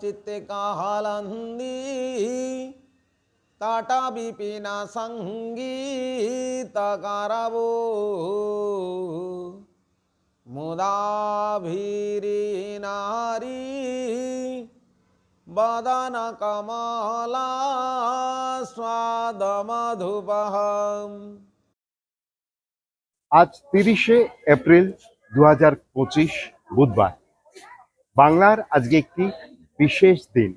চিত্তে কাহালন্দি তাটা বিপিনা সংগীত কারাবো মুদাভিরি নারী বদন কমলা স্বাদ মধুপহম আজ তিরিশে এপ্রিল দু হাজার পঁচিশ বুধবার। বাংলার আজকে একটি বিশেষ দিন,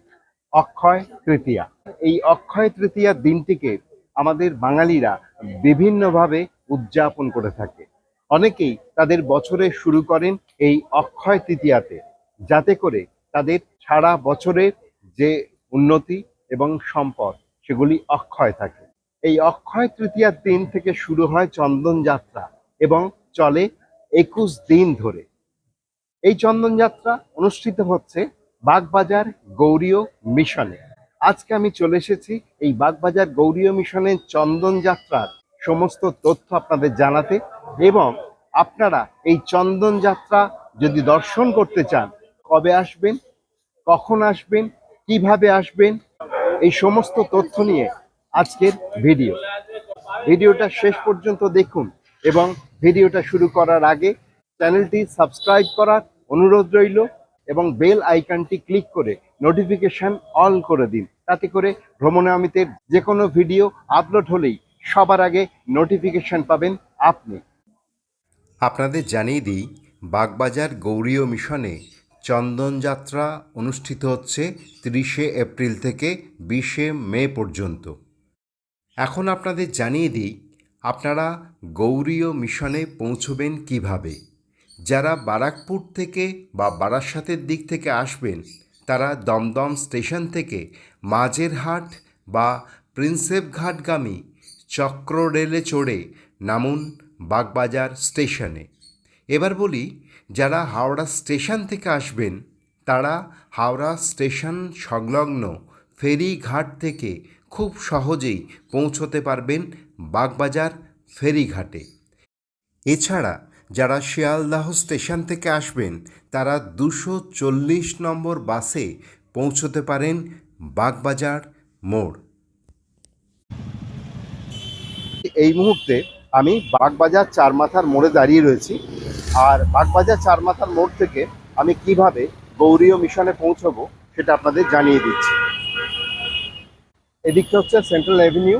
অক্ষয় তৃতীয়া। এই অক্ষয় তৃতীয়ার দিনটিকে আমাদের বাঙালিরা বিভিন্নভাবে উদযাপন করে থাকে। অনেকেই তাদের বছরে শুরু করেন এই অক্ষয় তৃতীয়াতে, যাতে করে তাদের সারা বছরের যে উন্নতি এবং সম্পদ, সেগুলি অক্ষয় থাকে। এই অক্ষয় তৃতীয়ার দিন থেকে শুরু হয় চন্দন যাত্রা এবং চলে একুশ দিন ধরে। এই চন্দন যাত্রা অনুষ্ঠিত হচ্ছে বাগবাজার গৌরীয় মিশনে। আজকে আমি চলে এসেছি এই বাগবাজার গৌরীয় মিশনের চন্দন যাত্রার সমস্ত তথ্য আপনাদের জানাতে এবং আপনারা এই চন্দন যাত্রা যদি দর্শন করতে চান, কবে আসবেন, কখন আসবেন, কীভাবে আসবেন, এই সমস্ত তথ্য নিয়ে আজকের ভিডিও। ভিডিওটা শেষ পর্যন্ত দেখুন এবং ভিডিওটা শুরু করার আগে চ্যানেলটি সাবস্ক্রাইব করার অনুরোধ রইল। এবং বেল আইকনটি ক্লিক করে নোটিফিকেশন অন করে দিন। তাতে করে ভ্রমণে অমিতের যে কোনো ভিডিও আপলোড হলেই সবার আগে নোটিফিকেশন পাবেন আপনি। আপনাদের জানিয়ে দিই, বাগবাজার গৌরীয় মিশনে চন্দনযাত্রা অনুষ্ঠিত হচ্ছে তিরিশে এপ্রিল থেকে বিশে মে পর্যন্ত। এখন আপনাদের জানিয়ে দিই, আপনারা গৌরীয় মিশনে পৌঁছবেন কীভাবে? যারা বারাকপুর থেকে বা বারাসাতের দিক থেকে আসবেন, তারা দমদম স্টেশন থেকে মাঝেরহাট বা প্রিন্সেপ ঘাটগামী চক্র রেলে চড়ে নামুন বাগবাজার স্টেশনে। এবার বলি, যারা হাওড়া স্টেশন থেকে আসবেন, তারা হাওড়া স্টেশন সংলগ্ন ফেরিঘাট থেকে খুব সহজেই পৌঁছতে পারবেন বাগবাজার ফেরিঘাটে। এছাড়া যারা শিয়ালদাহ স্টেশন থেকে আসবেন, তারা দুশো চল্লিশ নম্বর বাসে পৌঁছতে পারেন বাগবাজার মোড়। এই মুহূর্তে আমি বাগবাজার চার মাথার মোড়ে দাঁড়িয়ে রয়েছি। আর বাগবাজার চার মাথার মোড় থেকে আমি কীভাবে গৌরীয় মিশনে পৌঁছবো সেটা আপনাদের জানিয়ে দিচ্ছি। এদিকটা হচ্ছে সেন্ট্রাল অ্যাভিনিউ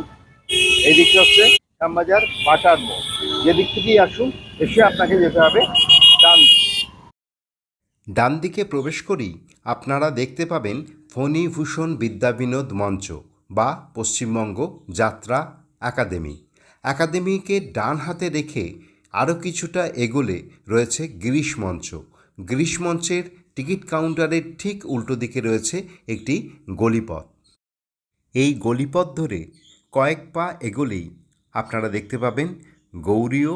এদিকটা হচ্ছে শ্যামবাজার বাটার মোড়। যেদিক থেকেই আসুন, এসে আপনাকে যেতে হবে ডান ডান দিকে প্রবেশ করেই আপনারা দেখতে পাবেন ফণীভূষণ বিদ্যাবিনোদ মঞ্চ বা পশ্চিমবঙ্গ যাত্রা একাডেমি। একাডেমিকে ডান হাতে রেখে আরও কিছুটা এগোলে রয়েছে গিরিশ মঞ্চ। গিরিশ মঞ্চের টিকিট কাউন্টারের ঠিক উল্টো দিকে রয়েছে একটি গলিপথ। এই গলিপথ ধরে কয়েক পা এগোলেই আপনারা দেখতে পাবেন গৌরীয়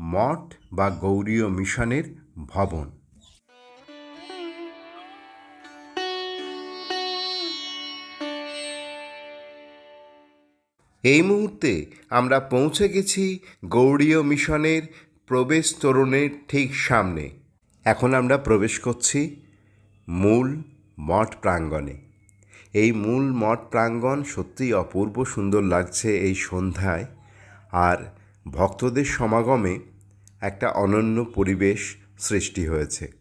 মঠ বা গৌরীয় মিশনের ভবন। এই মুহূর্তে আমরা পৌঁছে গেছি গৌরীয় মিশনের প্রবেশ তোরণের ঠিক সামনে। এখন আমরা প্রবেশ করছি মূল মঠ প্রাঙ্গণে। এই মূল মঠ প্রাঙ্গণ সত্যিই অপূর্ব সুন্দর লাগছে এই সন্ধ্যায়। আর ভক্তদের সমাগমে একটা অনন্য পরিবেশ সৃষ্টি হয়েছে।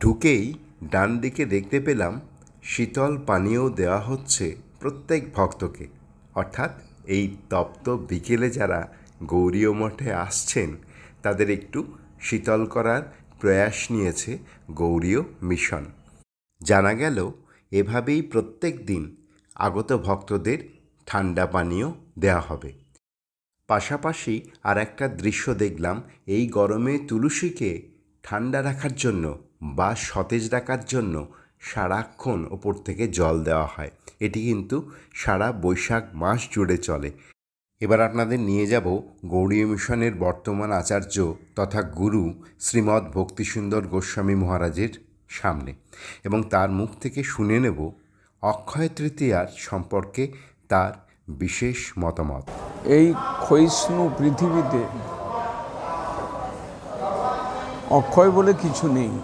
ঢুকেই ডান দিকে দেখতে পেলাম শীতল পানীয় দেওয়া হচ্ছে প্রত্যেক ভক্তকে। অর্থাৎ এই তপ্ত বিকেলে যারা গৌরীয় মঠে আসছেন, তাদের একটু শীতল করার প্রয়াস নিয়েছে গৌরীয় মিশন। জানা গেল, এভাবেই প্রত্যেক দিন আগত ভক্তদের ঠান্ডা পানীয় দেওয়া হবে। পাশাপাশি আর একটা দৃশ্য দেখলাম, এই গরমে তুলসীকে ঠান্ডা রাখার জন্য বা সতেজ রাখার জন্য সারাক্ষণ ওপর থেকে জল দেওয়া হয়। এটি কিন্তু সারা বৈশাখ মাস জুড়ে চলে। এবার আপনাদের নিয়ে যাব গৌড়ীয় মিশনের বর্তমান আচার্য তথা গুরু শ্রীমৎ ভক্তিসুন্দর গোস্বামী মহারাজের সামনে এবং তার মুখ থেকে শুনে নেব অক্ষয় তৃতীয়ার সম্পর্কে তার বিশেষ মতামত। এই ক্ষয়িষ্ণু পৃথিবীতে অক্ষয় বলে কিছু নেই।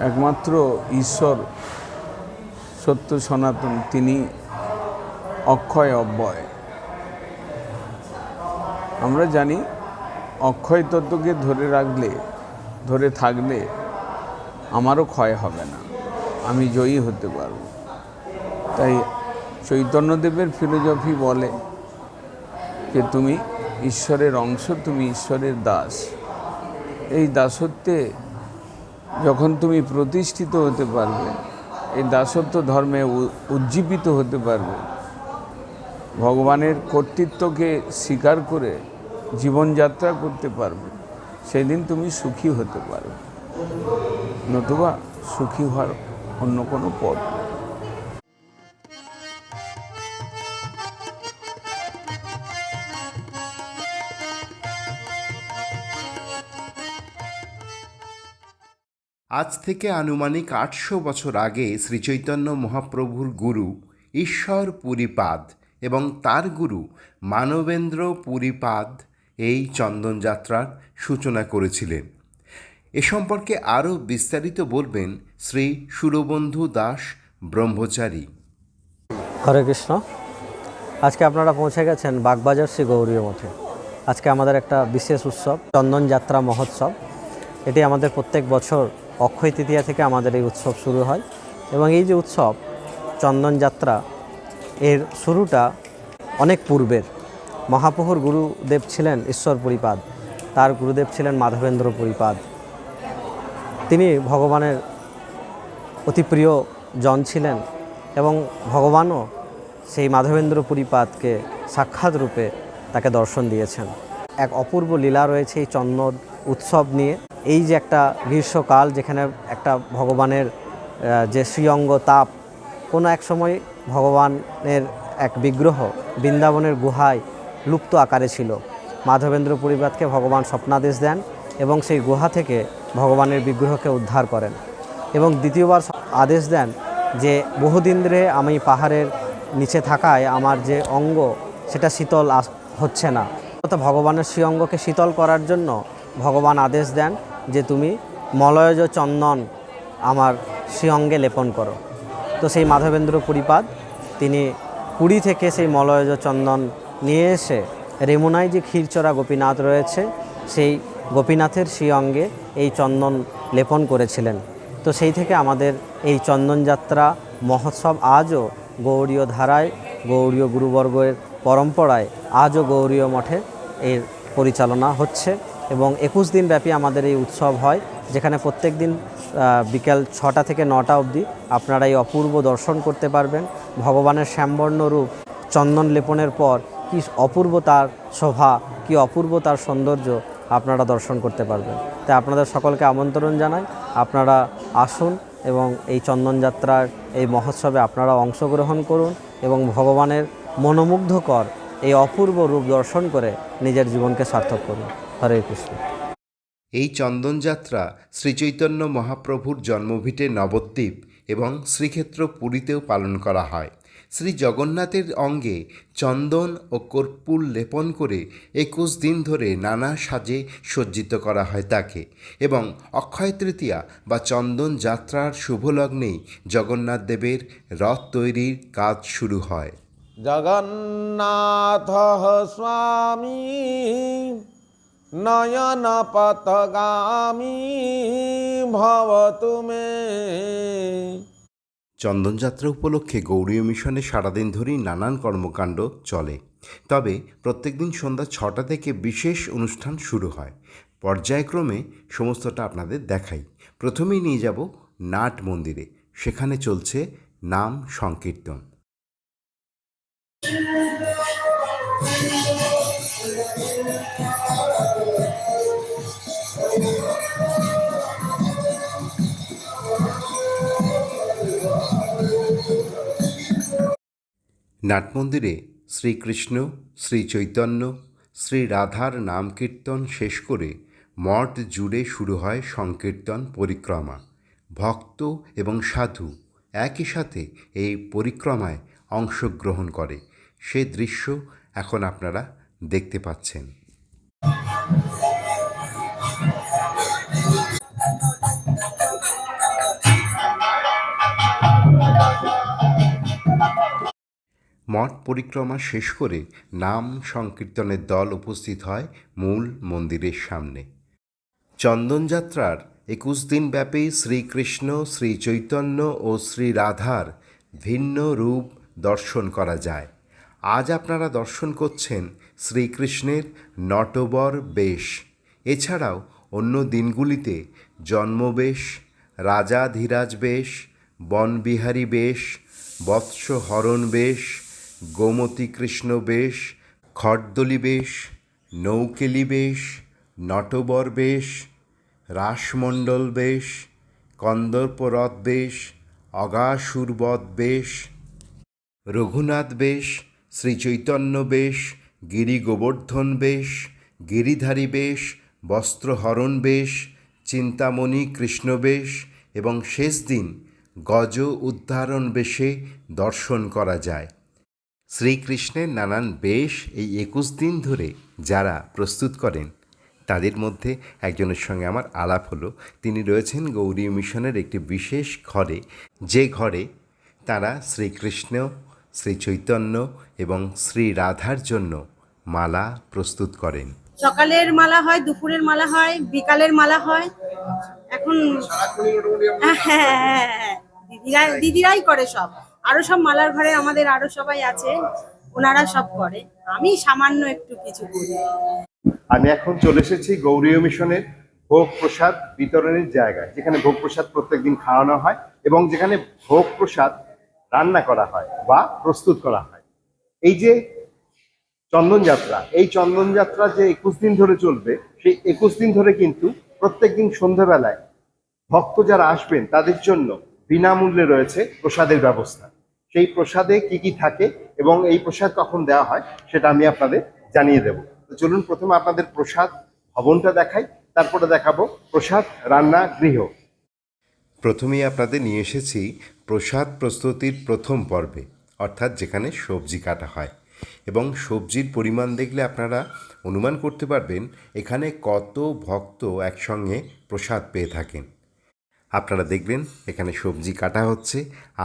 একমাত্র ঈশ্বর, সত্য, সনাতন, তিনি অক্ষয়, অব্যয়। আমরা জানি অক্ষয় তত্ত্বকে ধরে রাখলে, ধরে থাকলে আমারও ক্ষয় হবে না। আমি জয়ী হতে পারব। তাই চৈতন্যদেবের ফিলোজফি বলে যে তুমি ঈশ্বরের অংশ, তুমি ঈশ্বরের দাস। এই দাসত্বে যখন তুমি প্রতিষ্ঠিত হতে পারবে, এই দাসত্ব ধর্মে উজ্জীবিত হতে পারবে। ভগবানের কর্তৃত্বকে স্বীকার করে জীবনযাত্রা করতে পারবে। সেদিন তুমি সুখী হতে পারবে। নতুবা সুখী হওয়ার অন্য কোনো পথ আজ থেকে আনুমানিক আটশো বছর আগে শ্রীচৈতন্য মহাপ্রভুর গুরু ঈশ্বর পুরীপাদ এবং তার গুরু মানবেন্দ্র পুরীপাদ এই চন্দনযাত্রার সূচনা করেছিলেন। এ সম্পর্কে আরও বিস্তারিত বলবেন শ্রী সুরবন্ধু দাস ব্রহ্মচারী। হরে কৃষ্ণ। আজকে আপনারা পৌঁছে গেছেন বাগবাজার শ্রী গৌরীয় মঠে। আজকে আমাদের একটা বিশেষ উৎসব চন্দনযাত্রা মহোৎসব। এটি আমাদের প্রত্যেক বছর অক্ষয় তৃতীয়া থেকে আমাদের এই উৎসব শুরু হয়। এবং এই যে উৎসব, চন্দন যাত্রা, এর শুরুটা অনেক পূর্বের। মহাপ্রভুর গুরুদেব ছিলেন ঈশ্বর পরিপাদ, তার গুরুদেব ছিলেন মাধবেন্দ্র পরিপাদ। তিনি ভগবানের অতি প্রিয় জন ছিলেন এবং ভগবানও সেই মাধবেন্দ্র পরিপাদকে সাক্ষাৎ রূপে তাকে দর্শন দিয়েছেন। এক অপূর্ব লীলা রয়েছে এই চন্দন উৎসব নিয়ে। এই যে একটা গ্রীষ্মকাল যেখানে একটা ভগবানের যে শ্রীঅঙ্গ তাপ, কোনো এক সময় ভগবানের এক বিগ্রহ বৃন্দাবনের গুহায় লুপ্ত আকারে ছিল। মাধবেন্দ্র পরিবাদকে ভগবান স্বপ্নাদেশ দেন এবং সেই গুহা থেকে ভগবানের বিগ্রহকে উদ্ধার করেন এবং দ্বিতীয়বার আদেশ দেন যে বহুদিন ধরে আমি পাহাড়ের নিচে থাকায় আমার যে অঙ্গ সেটা শীতল হচ্ছে না। অর্থাৎ ভগবানের শ্রী অঙ্গকে শীতল করার জন্য ভগবান আদেশ দেন যে তুমি মলয়জ চন্দন আমার শ্রী অঙ্গে লেপন করো। তো সেই মাধবেন্দ্র পুরীপাদ, তিনি পুরী থেকে সেই মলয়জ চন্দন নিয়ে এসে রেমুনায় যে ক্ষীরচরা গোপীনাথ রয়েছে, সেই গোপীনাথের শ্রী অঙ্গে এই চন্দন লেপন করেছিলেন। তো সেই থেকে আমাদের এই চন্দনযাত্রা মহোৎসব আজও গৌড়ীয় ধারায় গৌড়ীয় গুরুবর্গের পরম্পরায়, আজও গৌড়ীয় মঠে এর পরিচালনা হচ্ছে। এবং একুশ দিন ব্যাপী আমাদের এই উৎসব হয়, যেখানে প্রত্যেক দিন বিকেল ছটা থেকে নটা অবধি আপনারা এই অপূর্ব দর্শন করতে পারবেন। ভগবানের শ্যামবর্ণ রূপ, চন্দন লেপনের পর কি অপূর্ব তার শোভা, কি অপূর্ব তার সৌন্দর্য আপনারা দর্শন করতে পারবেন। তাই আপনাদের সকলকে আমন্ত্রণ জানাই, আপনারা আসুন এবং এই চন্দনযাত্রার এই মহোৎসবে আপনারা অংশগ্রহণ করুন এবং ভগবানের মনোমুগ্ধকর এই অপূর্ব রূপ দর্শন করে নিজের জীবনকে সার্থক করুন। হরে কৃষ্ণ। এই চন্দনযাত্রা শ্রীচৈতন্য মহাপ্রভুর জন্মভিটে নবদ্বীপ এবং শ্রীক্ষেত্র পুরীতেও পালন করা হয়। শ্রী জগন্নাথের অঙ্গে চন্দন ও কর্পূর লেপন করে একুশ দিন ধরে নানা সাজে সজ্জিত করা হয় তাকে এবং অক্ষয় তৃতীয়া বা চন্দন যাত্রার শুভলগ্নেই জগন্নাথ দেবের রথ তৈরির কাজ শুরু হয়। জগন্নাথ স্বামী নয়ন পথগামী ভবতু মে চন্দনযাত্রা উপলক্ষে গৌরীয় মিশনে সারাদিন ধরেই নানান কর্মকাণ্ড চলে। তবে প্রত্যেকদিন সন্ধ্যা ছটা থেকে বিশেষ অনুষ্ঠান শুরু হয়। পর্যায়ক্রমে সমস্তটা আপনাদের দেখাই। প্রথমেই নিয়ে যাব নাট মন্দিরে। সেখানে চলছে নাম সংকীর্তন। নাটমন্দিরে শ্রীকৃষ্ণ শ্রী চৈতন্য শ্রী রাধার নাম কীর্তন শেষ করে মঠ জুড়ে শুরু হয় সংকীর্তন, পরিক্রমা। ভক্ত এবং সাধু একই সাথে এই পরিক্রমায় অংশগ্রহণ করে। সে দৃশ্য এখন আপনারা দেখতে পাচ্ছেন। মঠ পরিক্রমা শেষ করে নাম সংকীর্তনের দল উপস্থিত হয় মূল মন্দিরের সামনে। চন্দনযাত্রার একুশ দিন ব্যাপী শ্রীকৃষ্ণ শ্রী চৈতন্য ও শ্রী রাধার ভিন্ন রূপ দর্শন করা যায়। আজ আপনারা দর্শন করছেন শ্রীকৃষ্ণের নটবর বেশ। এছাড়াও অন্য দিনগুলিতে জন্মবেশ রাজা ধীরাজ বেশ, বনবিহারী বেশ বৎস হরণ বেশ গোমতী কৃষ্ণ বেশ, খড়দলি বেশ, নৌকেলি বেশ, নটবর বেশ, রাসমণ্ডল বেশ কন্দর্পরথ বেশ অগাসুরবধ বেশ, রঘুনাথ বেশ, শ্রীচৈতন্য বেশ গিরি গোবর্ধন বেশ, গিরিধারী বেশ, বস্ত্রহরণ বেশ, চিন্তামণি কৃষ্ণ বেশ এবং শেষ দিন গজ উদ্ধারণ বেশে দর্শন করা যায়। শ্রীকৃষ্ণের নানান বেশ এই একুশ দিন ধরে যারা প্রস্তুত করেন তাদের মধ্যে একজনের সঙ্গে আমার আলাপ হলো তিনি রয়েছেন গৌরী মিশনের একটি বিশেষ ঘরে যে ঘরে তারা শ্রীকৃষ্ণ শ্রী চৈতন্য এবং শ্রী রাধার জন্য মালা প্রস্তুত করেন সকালের মালা হয় দুপুরের মালা হয় বিকালের মালা হয় এখন হ্যাঁ হ্যাঁ হ্যাঁ, হ্যাঁ। দিদিরা দিদিরাই করে সব আরও সব মালার ঘরে আমাদের আরও সবাই আছে, ওনারা সব করে। আমি সামান্য একটু কিছু করি। আমি এখন চলে এসেছি গৌরীয় মিশনের ভোগ প্রসাদ বিতরণের জায়গায়, যেখানে ভোগ প্রসাদ প্রত্যেকদিন খাওয়ানো হয় এবং যেখানে ভোগ প্রসাদ রান্না করা হয় বা প্রস্তুত করা হয়। এই যে চন্দন যাত্রা, এই চন্দন যাত্রা যে একুশ দিন ধরে চলবে, সেই একুশ দিন ধরে কিন্তু প্রত্যেকদিন সন্ধ্যাবেলায় ভক্ত যারা আসবেন তাদের জন্য বিনামূল্যে রয়েছে প্রসাদের ব্যবস্থা। সেই প্রসাদে কি কি থাকে এবং এই প্রসাদ কখন দেওয়া হয় সেটা আমি আপনাদের জানিয়ে দেব। তো চলুন প্রথমে আপনাদের প্রসাদ ভবনটা দেখাই, তারপরে দেখাবো প্রসাদ রান্না গৃহ। প্রথমেই আপনাদের নিয়ে এসেছি প্রসাদ প্রস্তুতির প্রথম পর্বে, অর্থাৎ যেখানে সবজি কাটা হয়। এবং সবজির পরিমাণ দেখলে আপনারা অনুমান করতে পারবেন, এখানে কত ভক্ত একসঙ্গে প্রসাদ পেয়ে থাকেন। আপনারা দেখবেন এখানে সবজি কাটা হচ্ছে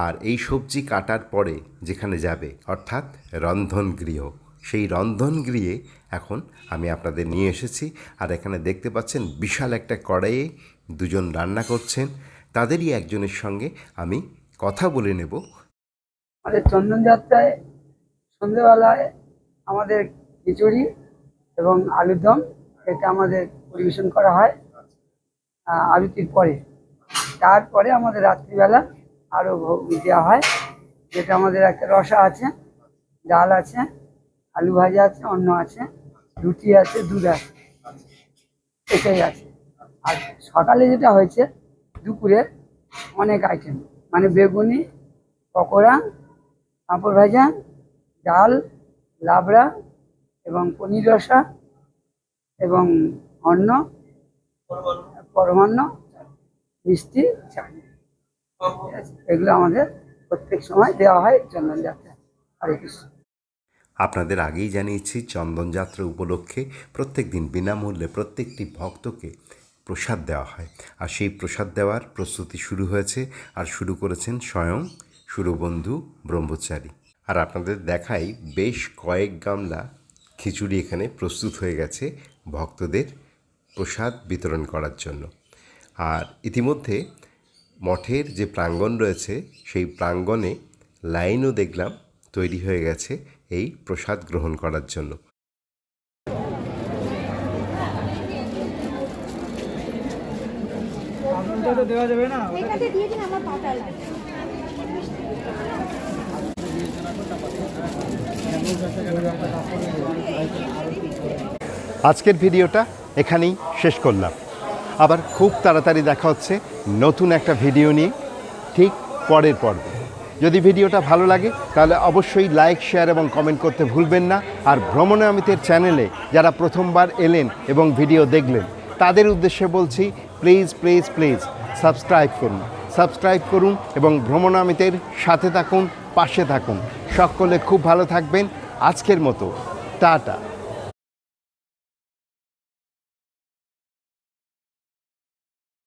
আর এই সবজি কাটার পরে যেখানে যাবে, অর্থাৎ রন্ধন গৃহ, সেই রন্ধন গৃহে এখন আমি আপনাদের নিয়ে এসেছি আর এখানে দেখতে পাচ্ছেন বিশাল একটা কড়াইয়ে দুজন রান্না করছেন। তাদেরই একজনের সঙ্গে আমি কথা বলে নেব। আমাদের চন্দন যাত্রায় সন্ধ্যেবেলায় আমাদের খিচুড়ি এবং আলুর দম এটা আমাদের পরিবেশন করা হয় আরতির পরে। তারপরে আমাদের রাত্রিবেলা আরও ভোগ দেওয়া হয়। যেটা আমাদের একটা রসা আছে, ডাল আছে, আলু ভাজা আছে, অন্ন আছে, রুটি আছে, দুধ আছে। এটাই আছে। আর সকালে যেটা হয়েছে দুপুরে অনেক আইটেম মানে বেগুনি, পকোড়া, পাঁপড় ভাজা, ডাল, লাবড়া এবং পনির রসা এবং অন্ন, পরমান্ন। চাটনি এগুলো আমাদের প্রত্যেক সময় দেওয়া হয় চন্দন যাত্রা, হরে কৃষ্ণ। আপনাদের আগেই জানিয়েছি চন্দনযাত্রা উপলক্ষে প্রত্যেক দিন বিনামূল্যে প্রত্যেকটি ভক্তকে প্রসাদ দেওয়া হয়। আর সেই প্রসাদ দেওয়ার প্রস্তুতি শুরু হয়েছে, আর শুরু করেছেন স্বয়ং সুরবন্ধু ব্রহ্মচারী। আর আপনাদের দেখাই বেশ কয়েক গামলা খিচুড়ি এখানে প্রস্তুত হয়ে গেছে ভক্তদের প্রসাদ বিতরণ করার জন্য। আর ইতিমধ্যে মঠের যে প্রাঙ্গণ রয়েছে, সেই প্রাঙ্গণে লাইনও দেখলাম তৈরি হয়ে গেছে এই প্রসাদ গ্রহণ করার জন্য। আজকের ভিডিওটা এখানেই শেষ করলাম। আবার খুব তাড়াতাড়ি দেখা হচ্ছে নতুন একটা ভিডিও নিয়ে ঠিক পরের পর্বে। যদি ভিডিওটা ভালো লাগে, তাহলে অবশ্যই লাইক, শেয়ার এবং কমেন্ট করতে ভুলবেন না। আর ভ্রমণে অমিতের চ্যানেলে যারা প্রথমবার এলেন এবং ভিডিও দেখলেন, তাদের উদ্দেশ্যে বলছি প্লিজ প্লিজ প্লিজ সাবস্ক্রাইব করুন। সাবস্ক্রাইব করুন এবং ভ্রমণ ভ্রমণামিতের সাথে থাকুন, পাশে থাকুন। সকলে খুব ভালো থাকবেন। আজকের মতো, টাটা।